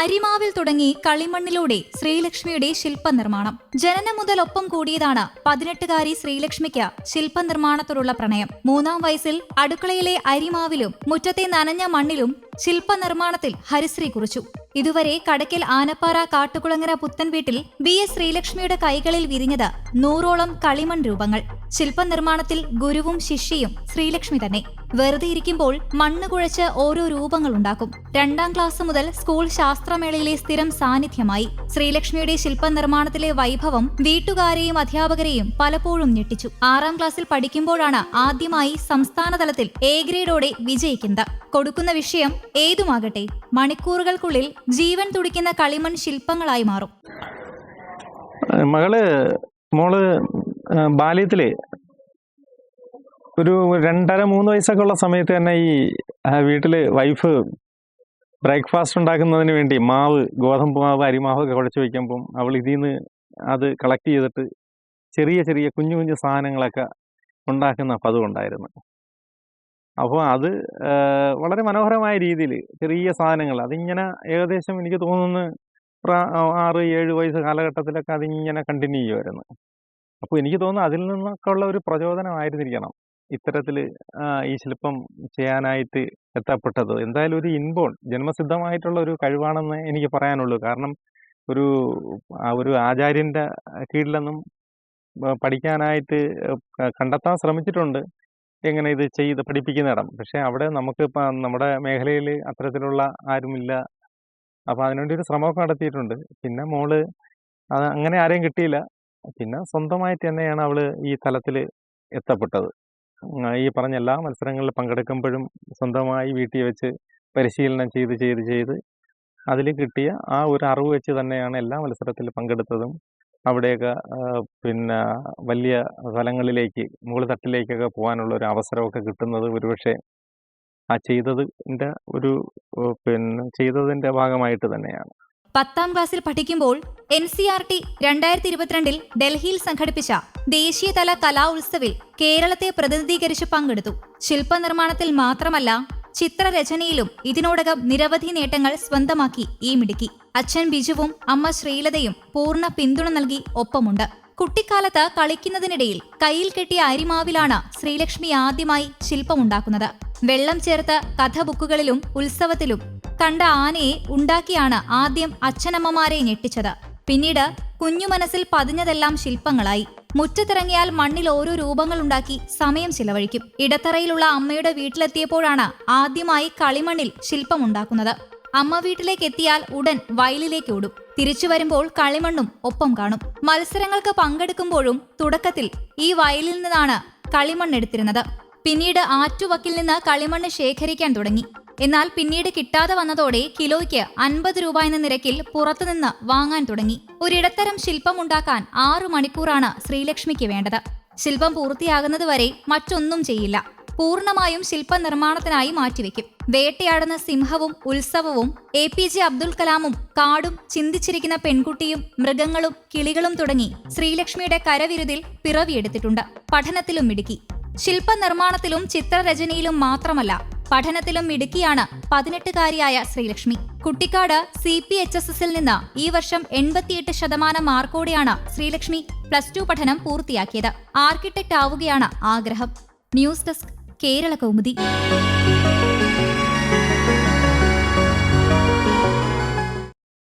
അരിമാവിൽ തുടങ്ങി കളിമണ്ണിലൂടെ ശ്രീലക്ഷ്മിയുടെ ശില്പനിർമ്മാണം. ജനനം മുതൽ ഒപ്പം കൂടിയതാണ് പതിനെട്ടുകാരി ശ്രീലക്ഷ്മിക്ക് ശില്പനിർമ്മാണത്തോടുള്ള പ്രണയം. മൂന്നാം വയസ്സിൽ അടുക്കളയിലെ അരിമാവിലും മുറ്റത്തെ നനഞ്ഞ മണ്ണിലും ശില്പനിർമ്മാണത്തിൽ ഹരിശ്രീ കുറിച്ചു. ഇതുവരെ കടക്കൽ ആനപ്പാറ കാട്ടുകുളങ്ങര പുത്തൻ വീട്ടിൽ ബി എസ് ശ്രീലക്ഷ്മിയുടെ കൈകളിൽ വിരിഞ്ഞത് നൂറോളം കളിമൺ രൂപങ്ങൾ. ശില്പനിർമ്മാണത്തിൽ ഗുരുവും ശിഷ്യയും ശ്രീലക്ഷ്മി തന്നെ. വെറുതെ ഇരിക്കുമ്പോൾ മണ്ണ് കുഴച്ച് ഓരോ രൂപങ്ങൾ ഉണ്ടാക്കും. രണ്ടാം ക്ലാസ് മുതൽ സ്കൂൾ ശാസ്ത്രമേളയിലെ സ്ഥിരം സാന്നിധ്യമായി. ശ്രീലക്ഷ്മിയുടെ ശില്പനിർമ്മാണത്തിലെ വൈഭവം വീട്ടുകാരെയും അധ്യാപകരെയും പലപ്പോഴും ഞെട്ടിച്ചു. ആറാം ക്ലാസ്സിൽ പഠിക്കുമ്പോഴാണ് ആദ്യമായി സംസ്ഥാനതലത്തിൽ എ ഗ്രേഡോടെ വിജയിക്കുന്നത് കൊടുക്കുന്ന വിഷയം ഏതുമാകട്ടെ മണിക്കൂറുകൾക്കുള്ളിൽ ജീവൻ തുടിക്കുന്ന കളിമൺ ശില്പങ്ങളായി മാറും. മകൾ മോൾ ബാല്യത്തിൽ ഒരു രണ്ടര മൂന്ന് വയസ്സൊക്കെ ഉള്ള സമയത്ത് തന്നെ ഈ വീട്ടിൽ വൈഫ് ബ്രേക്ക്ഫാസ്റ്റ് ഉണ്ടാക്കുന്നതിന് വേണ്ടി മാവ് ഗോതമ്പ് മാവ് അരിമാവ് ഒക്കെ കുഴച്ച് വയ്ക്കുമ്പം അവൾ ഇതിൽ നിന്ന് അത് കളക്ട് ചെയ്തിട്ട് ചെറിയ ചെറിയ കുഞ്ഞു കുഞ്ഞു സാധനങ്ങളൊക്കെ ഉണ്ടാക്കുന്ന പതിവുണ്ടായിരുന്നു അപ്പോൾ അത് വളരെ മനോഹരമായ രീതിയിൽ ചെറിയ സാധനങ്ങൾ അതിങ്ങനെ ഏകദേശം എനിക്ക് തോന്നുന്നു ആറ് ഏഴ് വയസ്സ് കാലഘട്ടത്തിലൊക്കെ അതിങ്ങനെ കണ്ടിന്യൂ ചെയ്യുമായിരുന്നു അപ്പോൾ എനിക്ക് തോന്നുന്നു അതിൽ നിന്നൊക്കെ ഉള്ള ഒരു പ്രചോദനമായിരുന്നിരിക്കണം. ഇത്തരത്തിൽ ഈ ശില്പം ചെയ്യാനായിട്ട് എത്തപ്പെട്ടത്. എന്തായാലും ഒരു ഇൻബോൺ ജന്മസിദ്ധമായിട്ടുള്ള ഒരു കഴിവാണെന്ന് എനിക്ക് പറയാനുള്ളൂ. കാരണം ഒരു ഒരു ആചാര്യന്റെ കീഴിലൊന്നും പഠിക്കാനായിട്ട് കണ്ടെത്താൻ ശ്രമിച്ചിട്ടുണ്ട്. എങ്ങനെ ഇത് ചെയ്ത് പഠിപ്പിക്കുന്നിടം പക്ഷേ അവിടെ നമുക്ക് നമ്മുടെ മേഖലയിൽ അത്തരത്തിലുള്ള ആരുമില്ല. അപ്പോൾ അതിനുവേണ്ടി ഒരു ശ്രമമൊക്കെ നടത്തിയിട്ടുണ്ട്. പിന്നെ മോൾ അങ്ങനെ ആരെയും കിട്ടിയില്ല. പിന്നെ സ്വന്തമായിട്ട് തന്നെയാണ് അവൾ ഈ തലത്തിൽ എത്തപ്പെട്ടത്. ഈ പറഞ്ഞ എല്ലാ മത്സരങ്ങളിൽ പങ്കെടുക്കുമ്പോഴും സ്വന്തമായി വീട്ടിൽ വെച്ച് പരിശീലനം ചെയ്ത് ചെയ്ത് ചെയ്ത് അതിൽ കിട്ടിയ ആ ഒരു അറിവ് വെച്ച് തന്നെയാണ് എല്ലാ മത്സരത്തിലും പങ്കെടുത്തതും. അവിടെയൊക്കെ പിന്നെ വലിയ തലങ്ങളിലേക്ക് മുകൾ തട്ടിലേക്കൊക്കെ പോകാനുള്ള ഒരു അവസരമൊക്കെ കിട്ടുന്നത് ഒരുപക്ഷെ ആ ചെയ്തതിന്റെ ഒരു പിന്നെ ചെയ്തതിന്റെ ഭാഗമായിട്ട് തന്നെയാണ്. പത്താം ക്ലാസ്സിൽ പഠിക്കുമ്പോൾ എൻ സി ആർ ടി രണ്ടായിരത്തി ഇരുപത്തിരണ്ടിൽ ഡൽഹിയിൽ സംഘടിപ്പിച്ച ദേശീയതല കലാ ഉത്സവിൽ കേരളത്തെ പ്രതിനിധീകരിച്ച് പങ്കെടുത്തു. ശില്പനിർമ്മാണത്തിൽ മാത്രമല്ല ചിത്രരചനയിലും ഇതിനോടകം നിരവധി നേട്ടങ്ങൾ സ്വന്തമാക്കി ഈ മിടുക്കി. അച്ഛൻ ബിജുവും അമ്മ ശ്രീലതയും പൂർണ പിന്തുണ നൽകി ഒപ്പമുണ്ട്. കുട്ടിക്കാലത്ത് കളിക്കുന്നതിനിടയിൽ കയ്യിൽ കെട്ടിയ അരിമാവിലാണ് ശ്രീലക്ഷ്മി ആദ്യമായി ശില്പമുണ്ടാക്കുന്നത്. വെള്ളം ചേർത്ത് കഥ ബുക്കുകളിലും ഉത്സവത്തിലും കണ്ട ആനയെ ഉണ്ടാക്കിയാണ് ആദ്യം അച്ഛനമ്മമാരെ ഞെട്ടിച്ചത്. പിന്നീട് കുഞ്ഞു മനസ്സിൽ പതിഞ്ഞതെല്ലാം ശില്പങ്ങളായി. മുറ്റത്തിറങ്ങിയാൽ മണ്ണിൽ ഓരോ രൂപങ്ങൾ ഉണ്ടാക്കി സമയം ചിലവഴിക്കും. ഇടത്തറയിലുള്ള അമ്മയുടെ വീട്ടിലെത്തിയപ്പോഴാണ് ആദ്യമായി കളിമണ്ണിൽ ശില്പമുണ്ടാക്കുന്നത്. അമ്മ വീട്ടിലേക്ക് എത്തിയാൽ ഉടൻ വയലിലേക്ക് ഓടും. തിരിച്ചു വരുമ്പോൾ കളിമണ്ണും ഒപ്പം കാണും. മത്സരങ്ങൾക്ക് പങ്കെടുക്കുമ്പോഴും തുടക്കത്തിൽ ഈ വയലിൽ നിന്നാണ് കളിമണ്ണെടുത്തിരുന്നത്. പിന്നീട് ആറ്റുവക്കിൽ നിന്ന് കളിമണ്ണ് ശേഖരിക്കാൻ തുടങ്ങി. എന്നാൽ പിന്നീട് കിട്ടാതെ വന്നതോടെ കിലോയ്ക്ക് അൻപത് രൂപ എന്ന നിരക്കിൽ പുറത്തുനിന്ന് വാങ്ങാൻ തുടങ്ങി. ഒരിടത്തരം ശില്പമുണ്ടാക്കാൻ ആറു മണിക്കൂറാണ് ശ്രീലക്ഷ്മിക്ക് വേണ്ടത്. ശില്പം പൂർത്തിയാകുന്നതുവരെ മറ്റൊന്നും ചെയ്യില്ല. പൂർണമായും ശില്പ നിർമ്മാണത്തിനായി മാറ്റിവെക്കും. വേട്ടയാടുന്ന സിംഹവും ഉത്സവവും എ പി ജെ അബ്ദുൽ കലാമും കാടും ചിന്തിച്ചിരിക്കുന്ന പെൺകുട്ടിയും മൃഗങ്ങളും കിളികളും തുടങ്ങി ശ്രീലക്ഷ്മിയുടെ കരവിരുതിൽ പിറവിയെടുത്തിട്ടുണ്ട്. പഠനത്തിലും മിടുക്കി. ശില്പനിർമ്മാണത്തിലും ചിത്രരചനയിലും മാത്രമല്ല പഠനത്തിലും മിടുക്കിയാണ് പതിനെട്ടുകാരിയായ Sreelakshmi. Kuttikkad C P H S എസിൽ നിന്ന് ഈ വർഷം എൺപത്തിയെട്ട് ശതമാനം മാർക്കോടെയാണ് ശ്രീലക്ഷ്മി പ്ലസ് ടു പഠനം പൂർത്തിയാക്കിയത്. ആർക്കിടെക്ട് ആവുകയാണ് ആഗ്രഹം. News desk Kerala Kaumudi